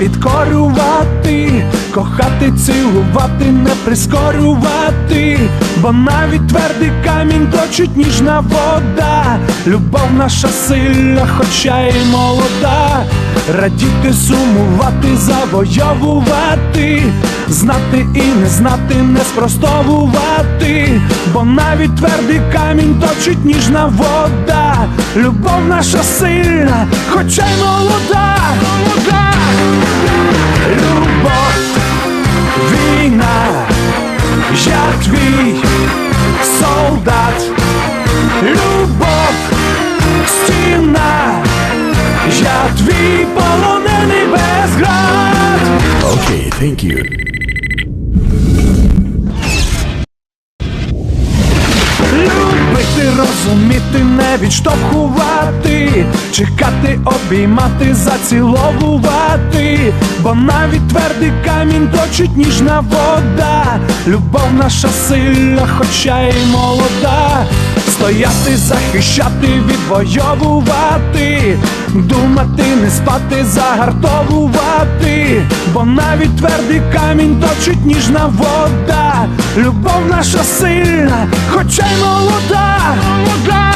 підкорювати, кохати, цілувати, не прискорювати, бо навіть твердий камінь точить ніжна вода, любов наша сильна, хоча й молода, радіти, сумувати, завойовувати, знати і не знати, не спростовувати, бо навіть твердий камінь точить ніжна вода, любов наша сильна, хоча й молода, молода, любов, війна, я твій солдат, любов, стіна, я твій полонений без град. Okay, thank you. розуміти, не відштовхувати, чекати, обіймати, заціловувати, бо навіть твердий камінь точить ніжна вода, любов наша сильна, хоча й молода, стояти, захищати, відвоювати, думати, не спати, загартовувати, бо навіть твердий камінь точить ніжна вода, любов наша сильна, хоча й молода, молода,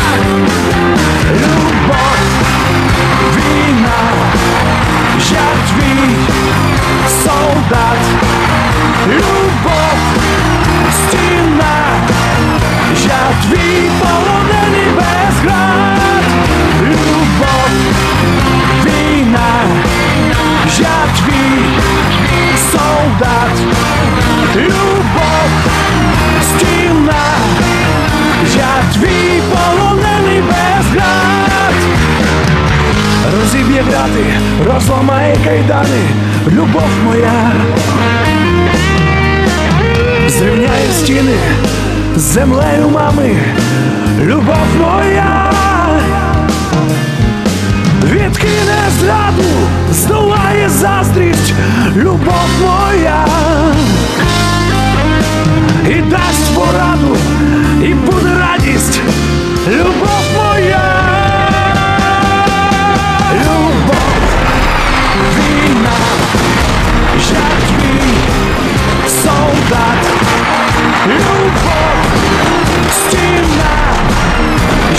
розламає кайдани, любов моя, зрівняє стіни з землею мами, любов моя.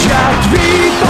Świat wita.